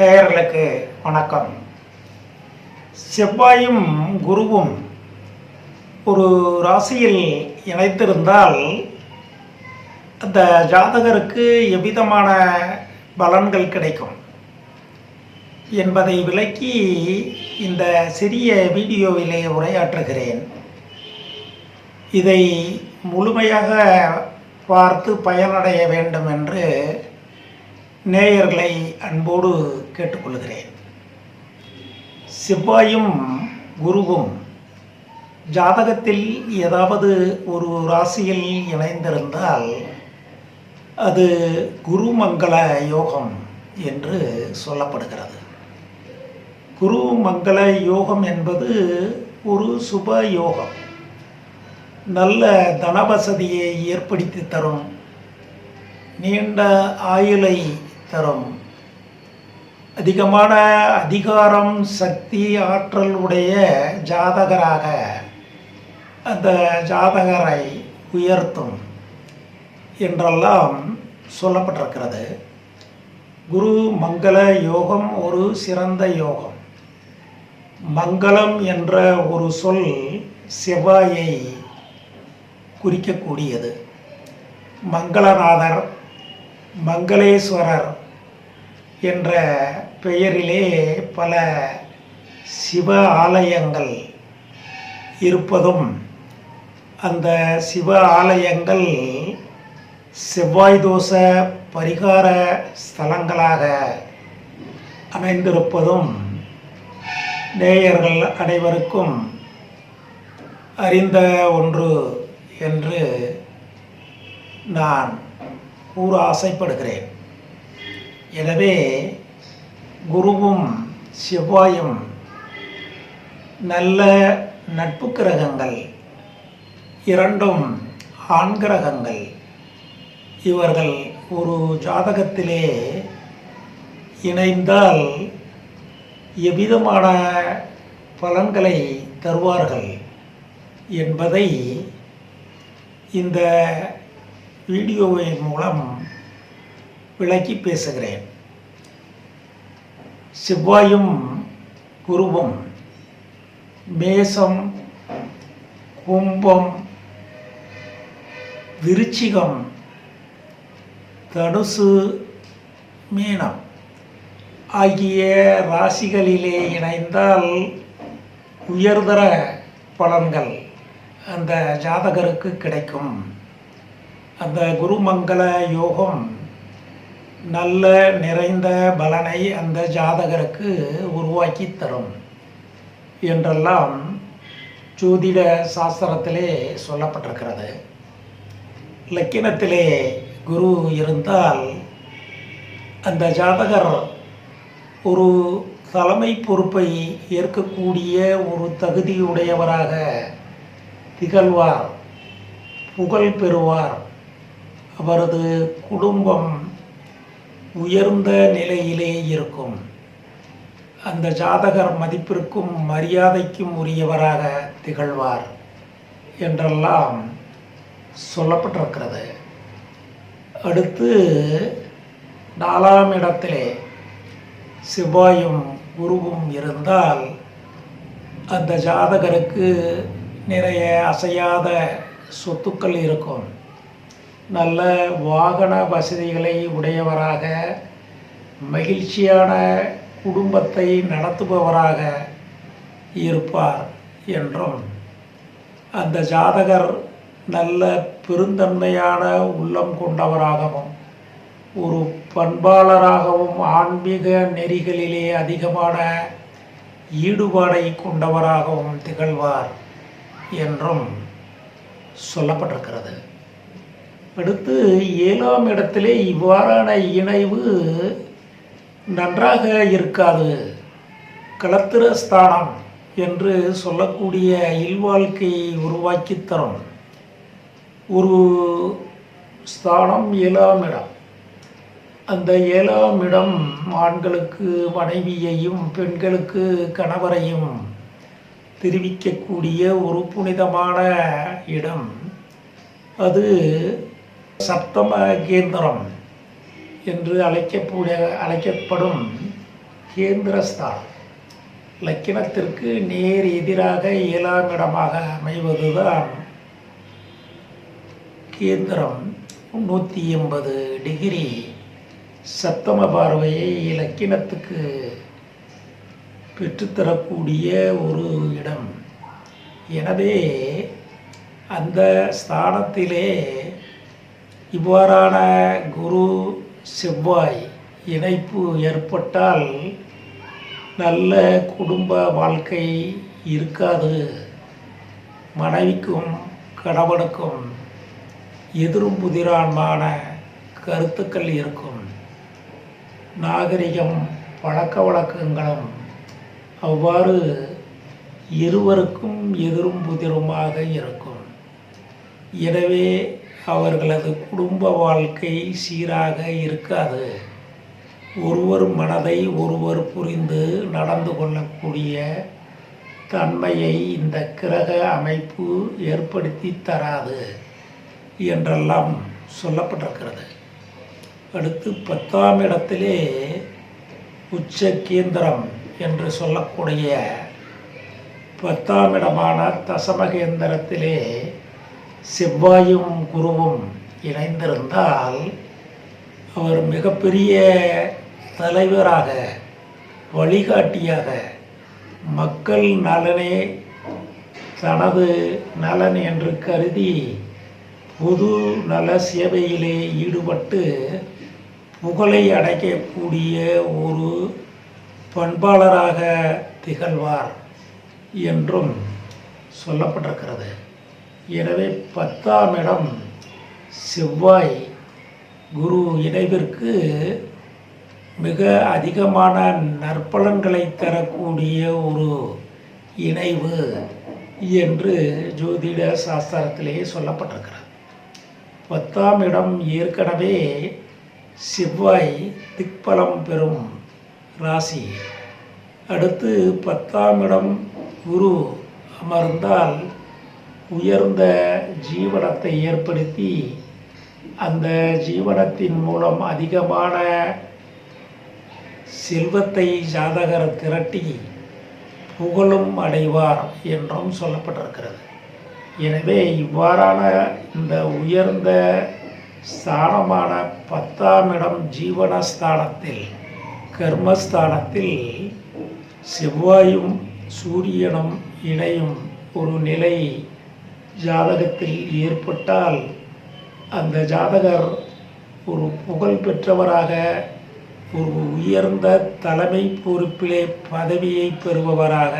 நேயர்களுக்கு வணக்கம். செவ்வாயும் குருவும் ஒரு ராசியில் இணைத்திருந்தால் அந்த ஜாதகருக்கு எவ்விதமான பலன்கள் கிடைக்கும் என்பதை விளக்கி இந்த சிறிய வீடியோவிலே உரையாற்றுகிறேன். இதை முழுமையாக பார்த்து பயனடைய வேண்டும் என்று நேயர்களை அன்போடு கேட்டுக்கொள்கிறேன். செவ்வாயும் குருவும் ஜாதகத்தில் ஏதாவது ஒரு ராசியில் இணைந்திருந்தால் அது குருமங்கள யோகம் என்று சொல்லப்படுகிறது. குருமங்கள யோகம் என்பது ஒரு சுப யோகம். நல்ல தனவசதியை ஏற்படுத்தி தரும். நீண்ட ஆயுளை தரும். அதிகமான அதிகாரம் சக்தி ஆற்றல் உடைய ஜாதகராக அந்த ஜாதகரை உயர்த்தும் என்றெல்லாம் சொல்லப்பட்டிருக்கிறது. குரு மங்கள யோகம் ஒரு சிறந்த யோகம். மங்களம் என்ற ஒரு சொல் செவ்வாயை குறிக்கக்கூடியது. மங்களநாதர் மங்களேஸ்வரர் என்ற பெயரிலே பல சிவ ஆலயங்கள் இருப்பதும் அந்த சிவ ஆலயங்கள் செவ்வாய் தோஷ பரிகார ஸ்தலங்களாக அமைந்திருப்பதும் நேயர்கள் அனைவருக்கும் அறிந்த ஒன்று என்று நான் கூற ஆசைப்படுகிறேன். எனவே குருவும் செவ்வாயும் நல்ல நட்பு கிரகங்கள் இரண்டும் ஆண் கிரகங்கள். இவர்கள் ஒரு ஜாதகத்திலே இணைந்தால் எவ்விதமான பலன்களை தருவார்கள் என்பதை இந்த வீடியோவின் மூலம் விளக்கி பேசுகிறேன். செவ்வாயும் குருவும் மேசம் கும்பம் விருச்சிகம் தனுசு மீனம் ஆகிய ராசிகளிலே இணைந்தால் உயர்தர பலன்கள் அந்த ஜாதகருக்கு கிடைக்கும். அந்த குருமங்கள யோகம் நல்ல நிறைந்த பலனை அந்த ஜாதகருக்கு உருவாக்கி தரும் என்றெல்லாம் ஜோதிட சாஸ்திரத்திலே சொல்லப்பட்டிருக்கிறது. லக்கினத்திலே குரு இருந்தால் அந்த ஜாதகர் ஒரு தலைமை பொறுப்பை ஏற்கக்கூடிய ஒரு தகுதியுடையவராக திகழ்வார் புகழ் பெறுவார். அவரது குடும்பம் உயர்ந்த நிலையிலே இருக்கும். அந்த ஜாதகர் மதிப்பிற்கும் மரியாதைக்கும் உரியவராக திகழ்வார் என்றெல்லாம் சொல்லப்பட்டிருக்கிறது. அடுத்து நாலாம் இடத்திலே செவ்வாயும் குருவும் இருந்தால் அந்த ஜாதகருக்கு நிறைய அசையாத சொத்துக்கள் இருக்கும். நல்ல வாகன வசதிகளை உடையவராக மகிழ்ச்சியான குடும்பத்தை நடத்துபவராக இருப்பார் என்றும் அந்த ஜாதகர் நல்ல பெருந்தன்மையான உள்ளம் கொண்டவராகவும் ஒரு பண்பாளராகவும் ஆன்மீக நெறிகளிலே அதிகமான ஈடுபாடை கொண்டவராகவும் திகழ்வார் என்றும் சொல்லப்பட்டிருக்கிறது. அடுத்து ஏழாம் இடத்திலே இவ்வாறான இணைவு நன்றாக இருக்காது. களத்திர ஸ்தானம் என்று சொல்லக்கூடிய இல்வாழ்க்கையை உருவாக்கி தரும். ஒரு ஸ்தானம் ஏழாம் இடம். அந்த ஏழாம் இடம் ஆண்களுக்கு மனைவியையும் பெண்களுக்கு கணவரையும் தெரிவிக்கக்கூடிய ஒரு புனிதமான இடம். அது சப்தம கேந்திரம் என்று அழைக்கக்கூடிய அழைக்கப்படும் கேந்திரஸ்தான் லக்கினத்திற்கு நேர் எதிராக ஏழாம் இடமாக அமைவதுதான் கேந்திரம். நூற்றி எண்பது டிகிரி சப்தம பார்வையை இலக்கினத்துக்கு பெற்றுத்தரக்கூடிய ஒரு இடம். எனவே அந்த ஸ்தானத்திலே இவ்வாறான குரு செவ்வாய் இணைப்பு ஏற்பட்டால் நல்ல குடும்ப வாழ்க்கை இருக்காது. மனைவிக்கும் கணவனுக்கும் எதிரும் புதிரான்மான கருத்துக்கள் இருக்கும். நாகரிகம் பழக்க வழக்கங்களும் அவ்வாறு இருவருக்கும் எதிரும் புதிருமாக இருக்கும். எனவே அவர்களது குடும்ப வாழ்க்கை சீராக இருக்காது. ஒருவர் மனதை ஒருவர் புரிந்து நடந்து கொள்ளக்கூடிய தன்மையை இந்த கிரக அமைப்பு ஏற்படுத்தி தராது என்றெல்லாம் சொல்லப்பட்டிருக்கிறது. அடுத்து பத்தாம் இடத்திலே உச்ச கேந்திரம் என்று சொல்லக்கூடிய பத்தாம் இடமான தசமகேந்திரத்திலே செவ்வாயும் குருவும் இணைந்திருந்தால் அவர் மிகப்பெரிய தலைவராக வழிகாட்டியாக மக்கள் நலனே தனது நலன் என்று கருதி பொது நல சேவையிலே ஈடுபட்டு புகழை அடைக்கக்கூடிய ஒரு பண்பாளராக திகழ்வார் என்றும் சொல்லப்பட்டிருக்கிறது. எனவே பத்தாம் இடம் செவ்வாய். குரு இணைவிற்கு மிக அதிகமான நற்பலன்களை தரக்கூடிய ஒரு இணைவு என்று ஜோதிட சாஸ்திரத்திலேயே சொல்லப்பட்டிருக்கிறது. பத்தாம் இடம் ஏற்கனவே செவ்வாய் திக்பலம் பெறும் ராசி. அடுத்து பத்தாம் இடம் குரு அமர்ந்தால் உயர்ந்த ஜீவனத்தை ஏற்படுத்தி அந்த ஜீவனத்தின் மூலம் அதிகமான செல்வத்தை ஜாதகர் திரட்டி புகழும் அடைவார் என்றும் சொல்லப்பட்டிருக்கிறது. எனவே இவ்வாறான இந்த உயர்ந்த ஸ்தானமான பத்தாம் இடம் ஜீவனஸ்தானத்தில் கர்மஸ்தானத்தில் செவ்வாயும் சூரியனும் இணையும் ஒரு நிலை ஜாதகத்தில் ஏற்பட்டால் அந்த ஜாதகர் ஒரு புகழ் பெற்றவராக ஒரு உயர்ந்த தலைமை பொறுப்பிலே பதவியை பெறுபவராக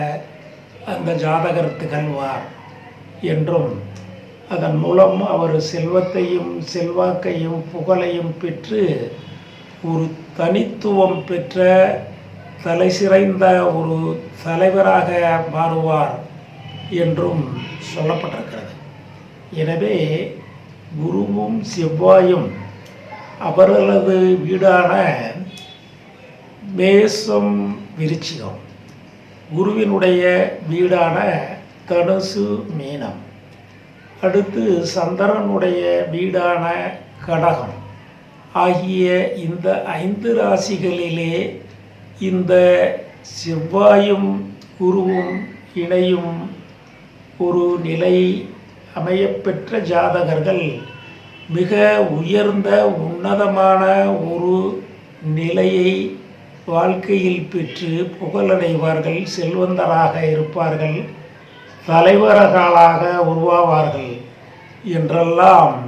அந்த ஜாதகர் திகழ்வார் என்றும் அதன் மூலம் அவர் செல்வத்தையும் செல்வாக்கையும் புகழையும் பெற்று ஒரு தனித்துவம் பெற்ற தலை சிறைந்த ஒரு தலைவராக மாறுவார். என்றும் சொல்லப்பட்டிருக்கிறது. எனவே குருவும் செவ்வாயும் அவர்களது வீடான மேசம் விருச்சிகம் குருவினுடைய வீடான தனுசு மீனம். அடுத்து சந்திரனுடைய வீடான கடகம் ஆகிய இந்த ஐந்து ராசிகளிலே இந்த செவ்வாயும் குருவும் இணையும் ஒரு நிலை அமையப்பெற்ற ஜாதகர்கள் மிக உயர்ந்த உன்னதமான ஒரு நிலையை வாழ்க்கையில் பெற்று புகழடைவார்கள் செல்வந்தராக இருப்பார்கள் தலைவர்களாக உருவாவார்கள் என்றெல்லாம்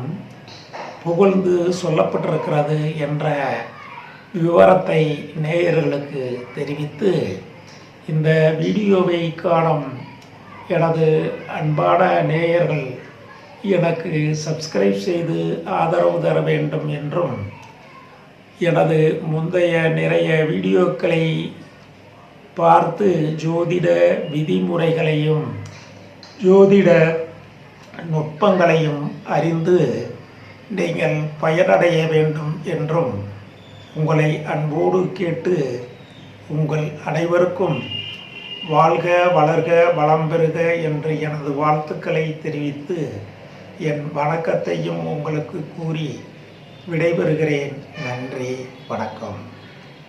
புகழ்ந்து சொல்லப்பட்டிருக்கிறது என்ற விவரத்தை நேயர்களுக்கு தெரிவித்து இந்த வீடியோவை காணும் எனது அன்பான நேயர்கள் எனக்கு சப்ஸ்கிரைப் செய்து ஆதரவு தர வேண்டும் என்றும் எனது முந்தைய நிறைய வீடியோக்களை பார்த்து ஜோதிட விதிமுறைகளையும் ஜோதிட நுட்பங்களையும் அறிந்து நீங்கள் பயனடைய வேண்டும் என்றும் உங்களை அன்போடு கேட்டு உங்கள் அனைவருக்கும் வாழ்க வளர்க வளம் பெறுக என்று எனது வாழ்த்துக்களை தெரிவித்து என் வணக்கத்தையும் உங்களுக்கு கூறி விடைபெறுகிறேன். நன்றி வணக்கம்.